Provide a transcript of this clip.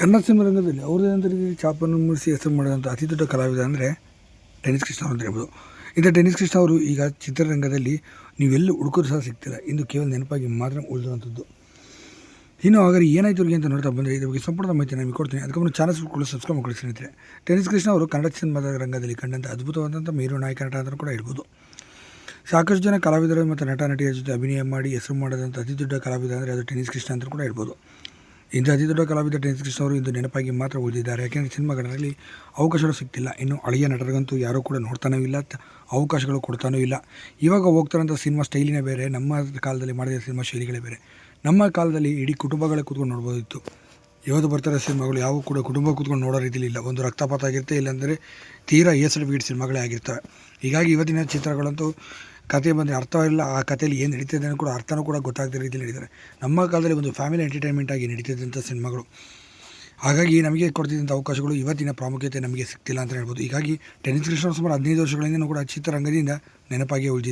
Kannada cinema ರಂಗದಲ್ಲಿ ಅವ್ರದ್ದೇನಂತ ಚಾಪನ್ನು ಛಾಪನ್ನು ಮೂಡಿಸಿ ಹೆಸರು ಮಾಡಿದಂಥ ಅತಿ ದೊಡ್ಡ ಕಲಾವಿದ ಅಂದರೆ ಟೆನಿಸ್ ಕೃಷ್ಣ ಅವರು ಅಂತ ಹೇಳ್ಬೋದು. ಇಂಥ ಟೆನಿಸ್ ಕೃಷ್ಣ ಅವರು ಈಗ ಚಿತ್ರರಂಗದಲ್ಲಿ ನೀವೆಲ್ಲೂ ಹುಡುಕೋದು ಸಹ ಸಿಗ್ತಿಲ್ಲ. ಇಂದು ಕೇವಲ ನೆನಪಾಗಿ ಮಾತ್ರ ಉಳಿದಿರುವಂಥದ್ದು ಇನ್ನು ಹಾಗಾದ್ರೆ ಏನಾಯ್ತು ಅವ್ರಿಗೆ ಅಂತ ನೋಡ್ತಾ ಬಂದರೆ ಇದ್ರ ಬಗ್ಗೆ ಸಂಪೂರ್ಣ ಮಾಹಿತಿ ನಮಗೆ ಕೊಡ್ತೀನಿ. ಅದಕ್ಕೆ ಚಾನಲ್ ಕೂಡ ಸಬ್ಸ್ಕ್ರೈಬ್ ಮಾಡ್ಕೊಳ್ಳಿ ಸ್ನೇಹಿತರೆ. ಟೆನಿಸ್ ಕೃಷ್ಣ ಅವರು ಕನ್ನಡ ಸಿನಿಮಾದ ರಂಗದಲ್ಲಿ ಕಂಡಂಥ ಅದ್ಭುತವಾದಂಥ ಮೇರು ನಾಯಕ ನಟ ಅಂತ ಕೂಡ ಹೇಳ್ಬೋದು. ಸಾಕಷ್ಟು ಜನ ಕಲಾವಿದರು ಮತ್ತು ನಟ ನಟಿಯರ ಜೊತೆ ಅಭಿನಯ ಮಾಡಿ ಹೆಸರು ಮಾಡಿದಂಥ ಅತಿ ದೊಡ್ಡ ಕಲಾವಿದ ಅಂದರೆ ಅದು ಟೆನಿಸ್ ಕೃಷ್ಣ ಅಂತ ಕೂಡ ಹೇಳ್ಬೋದು. ಇಂಥ ಅತಿ ದೊಡ್ಡ ಕಲಾವಿದ ಟೆನ್ಸ್ ಕೃಷ್ಣ ಅವರು ಇಂದು ನೆನಪಾಗಿ ಮಾತ್ರ ಉಳಿದಿದ್ದಾರೆ. ಯಾಕೆಂದರೆ ಸಿನಿಮಾಗಳಲ್ಲಿ ಅವಕಾಶಗಳು ಸಿಗ್ತಿಲ್ಲ ಇನ್ನು ಹಳೆಯ ನಟರಿಗಂತೂ ಯಾರೂ ಕೂಡ ನೋಡ್ತಾನೂ ಇಲ್ಲ ಅವಕಾಶಗಳು ಕೊಡ್ತಾನೂ ಇಲ್ಲ. ಇವಾಗ ಹೋಗ್ತಾರಂಥ ಸಿನಿಮಾ ಸ್ಟೈಲಿನೇ ಬೇರೆ. ನಮ್ಮ ಕಾಲದಲ್ಲಿ ಮಾಡಿದ ಸಿನಿಮಾ ಶೈಲಿಗಳೇ ಬೇರೆ. ನಮ್ಮ ಕಾಲದಲ್ಲಿ ಇಡೀ ಕುಟುಂಬಗಳೇ ಕೂತ್ಕೊಂಡು ನೋಡ್ಬೋದಿತ್ತು. ಇವತ್ತು ಬರ್ತಾರೆ ಸಿನಿಮಾಗಳು ಯಾವ ಕೂಡ ಕುಟುಂಬ ಕೂತ್ಕೊಂಡು ನೋಡೋ ರೀತಿಲಿ ಇಲ್ಲ. ಒಂದು ರಕ್ತಪಾತ ಆಗಿರುತ್ತೆ ಇಲ್ಲಾಂದರೆ ತೀರಾ ಎ ಸರ್ಟಿಫಿಕೇಟ್ ಸಿನಿಮಾಗಳೇ ಆಗಿರ್ತವೆ ಹೀಗಾಗಿ ಇವತ್ತಿನ ಚಿತ್ರಗಳಂತೂ ಕತೆ ಬಂದರೆ ಅರ್ಥವಿಲ್ಲ ಆ ಕಥೆಯಲ್ಲಿ ಏನು ನಡೀತಿದೆ ಅನ್ನೋ ಕೂಡ ಅರ್ಥನೂ ಕೂಡ ಗೊತ್ತಾಗದ ರೀತಿಯಲ್ಲಿ ನಡೀತಾರೆ. ನಮ್ಮ ಕಾಲದಲ್ಲಿ ಒಂದು ಫ್ಯಾಮಿಲಿ ಎಂಟರ್ಟೈನ್ಮೆಂಟ್ ಆಗಿ ನಡೀತಿದ್ದಂಥ ಸಿನಿಮಾಗಳು ಹಾಗಾಗಿ ನಮಗೆ ಕೊಡ್ತಿದ್ದಂಥ ಅವಕಾಶಗಳು ಇವತ್ತಿನ ಪ್ರಾಮುಖ್ಯತೆ ನಮಗೆ ಸಿಗ್ತಿಲ್ಲ ಅಂತ ಹೇಳ್ಬೋದು. ಹೀಗಾಗಿ ಟೆನಿಸ್ ಕೃಷ್ಣ ಸುಮಾರು ಹದಿನೈದು ವರ್ಷಗಳಿಂದ ಕೂಡ ಚಿತ್ರರಂಗದಿಂದ ನೆನಪಾಗಿ ಉಳಿದಿದೆ.